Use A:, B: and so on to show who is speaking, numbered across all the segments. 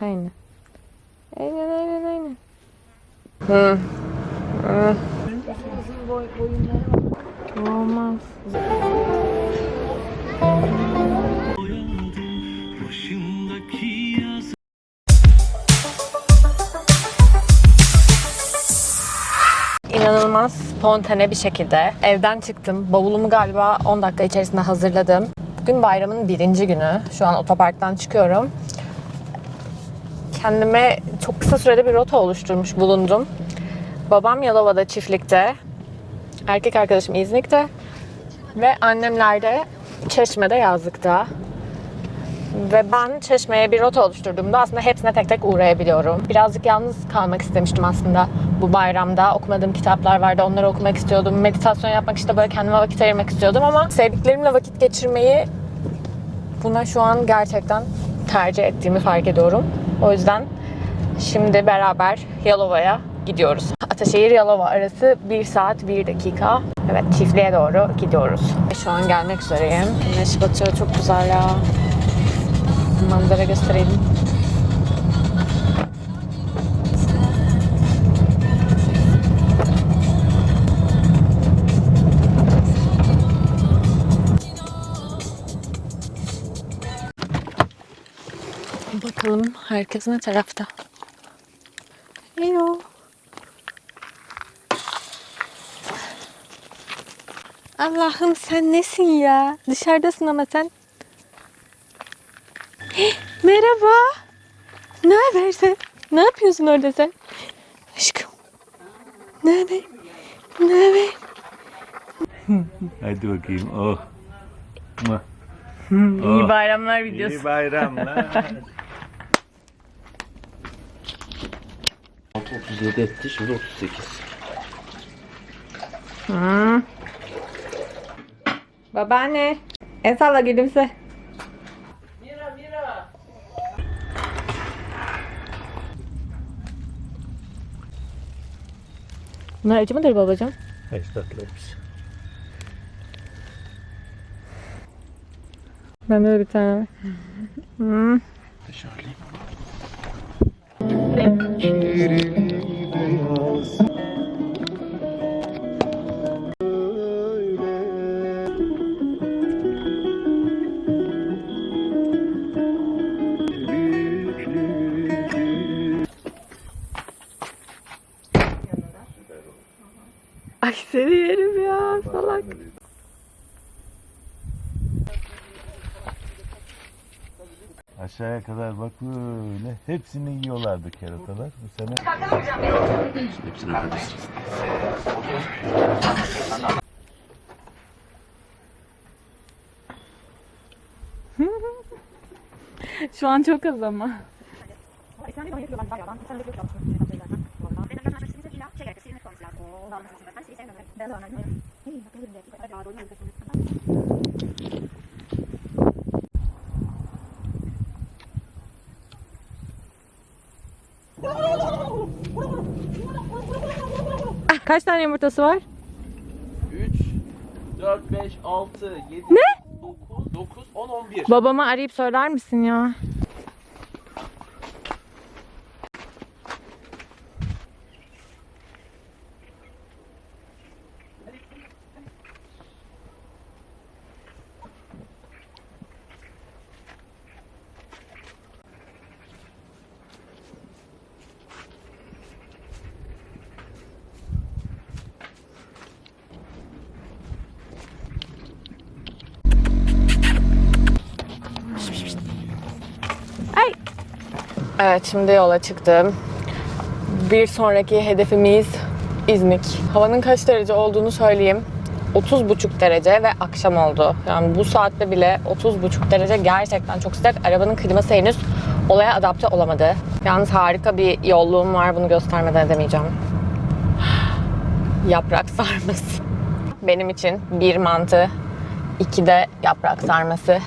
A: Aynen. Aynen aynen aynen. Hı. Hı. Olmaz. İnanılmaz spontane bir şekilde evden çıktım. Bavulumu galiba 10 dakika içerisinde hazırladım. Bugün bayramın birinci günü. Şu an otoparktan çıkıyorum. Kendime çok kısa sürede bir rota oluşturmuş bulundum. Babam Yalova'da çiftlikte, erkek arkadaşım İznik'te ve annemler de Çeşme'de yazlıkta. Ve ben Çeşme'ye bir rota oluşturduğumda aslında hepsine tek tek uğrayabiliyorum. Birazcık yalnız kalmak istemiştim aslında bu bayramda. Okumadığım kitaplar vardı, onları okumak istiyordum. Meditasyon yapmak işte böyle kendime vakit ayırmak istiyordum ama sevdiklerimle vakit geçirmeyi buna şu an gerçekten tercih ettiğimi fark ediyorum. O yüzden şimdi beraber Yalova'ya gidiyoruz. Ataşehir Yalova arası 1 saat 1 dakika. Evet çiftliğe doğru gidiyoruz. Şu an gelmek üzereyim. Güneş batıyor çok güzel ya. Manzara göstereyim. Bakalım herkes ne tarafta. Hello. Allah'ım sen nesin ya? Dışarıdasın ama sen. Merhaba. Ne haber sen? Ne yapıyorsun orada sen? Aşkım. Ne haber? Ne haber?
B: Hadi bakayım. Oh. Muah.
A: İyi bayramlar videosu.
B: İyi bayramlar.
C: 37 etti şimdi 38.
A: Babaanne. El salla gülümse. Bunlar acı mıdır babacığım?
B: Kaç tatlıymış.
A: Ben de bir tane var. Hmm. Ay seni yerim ya salak.
B: Aşağıya kadar bak böyle. Hepsini yiyorlardı keratalar. Bu sene
C: Hepsini alırız.
A: Şu an çok az ama. Kaç tane yumurtası var?
C: 3, 4, 5, 6, 7,
A: Ne?
C: 9, 9, 10, 11.
A: Babama arayıp söyler misin ya? Evet şimdi yola çıktım. Bir sonraki hedefimiz İzmik. Havanın kaç derece olduğunu söyleyeyim. 30,5 derece ve akşam oldu. Yani bu saatte bile 30,5 derece gerçekten çok sıcak. Arabanın kliması henüz olaya adapte olamadı. Yalnız harika bir yolluğum var. Bunu göstermeden edemeyeceğim. Yaprak sarması. Benim için bir mantı, iki de yaprak sarması.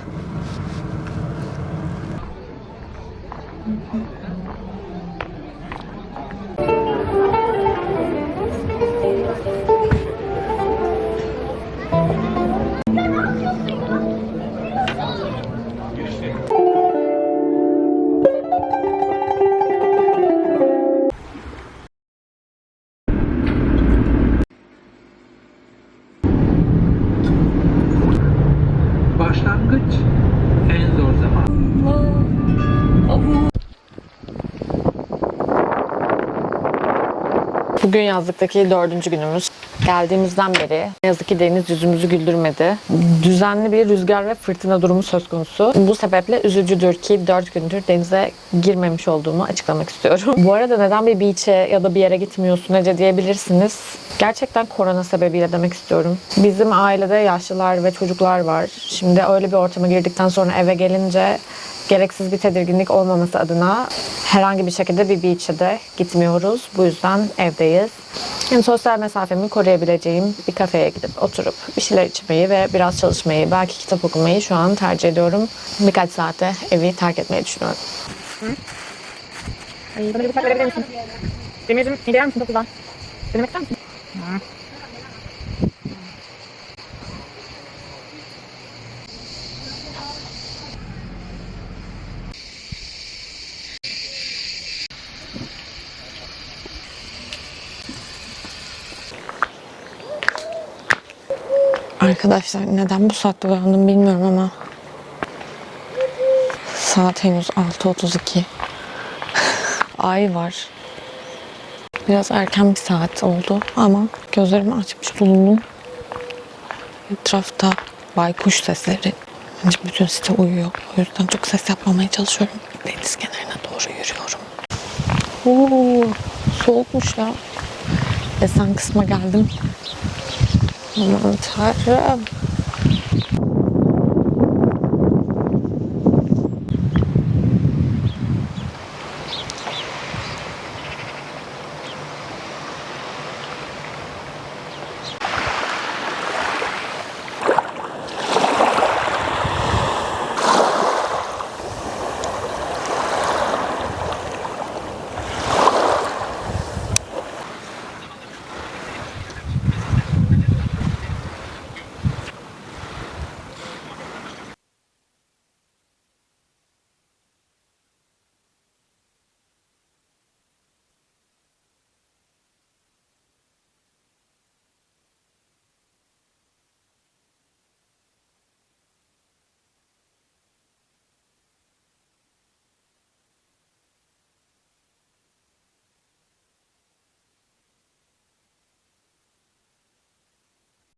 A: Bugün yazlıktaki dördüncü günümüz. Geldiğimizden beri ne yazık ki deniz yüzümüzü güldürmedi. Düzenli bir rüzgar ve fırtına durumu söz konusu. Bu sebeple üzücüdür ki dört gündür denize girmemiş olduğumu açıklamak istiyorum. Bu arada neden bir beach'e ya da bir yere gitmiyorsun Ece diyebilirsiniz. Gerçekten korona sebebiyle demek istiyorum. Bizim ailede yaşlılar ve çocuklar var. Şimdi öyle bir ortama girdikten sonra eve gelince gereksiz bir tedirginlik olmaması adına herhangi bir şekilde bir beach'e de gitmiyoruz. Bu yüzden evdeyiz. Yani sosyal mesafemi koruyabileceğim bir kafeye gidip oturup bir şeyler içmeyi ve biraz çalışmayı, belki kitap okumayı şu an tercih ediyorum. Birkaç saate evi terk etmeyi düşünüyorum. Ay, bana bir bıçak verebilir misin? Demircim, gider misin okuldan? Denemek ister misin? Arkadaşlar neden bu saatte uyandım bilmiyorum ama saat henüz 6.32. Ay var. Biraz erken bir saat oldu ama gözlerimi açmış bulundum. Etrafta baykuş sesleri. Bence bütün site uyuyor. O yüzden çok ses yapmamaya çalışıyorum. Deniz kenarına doğru yürüyorum. Oo, soğukmuş ya. Desen kısma geldim. Another tight up.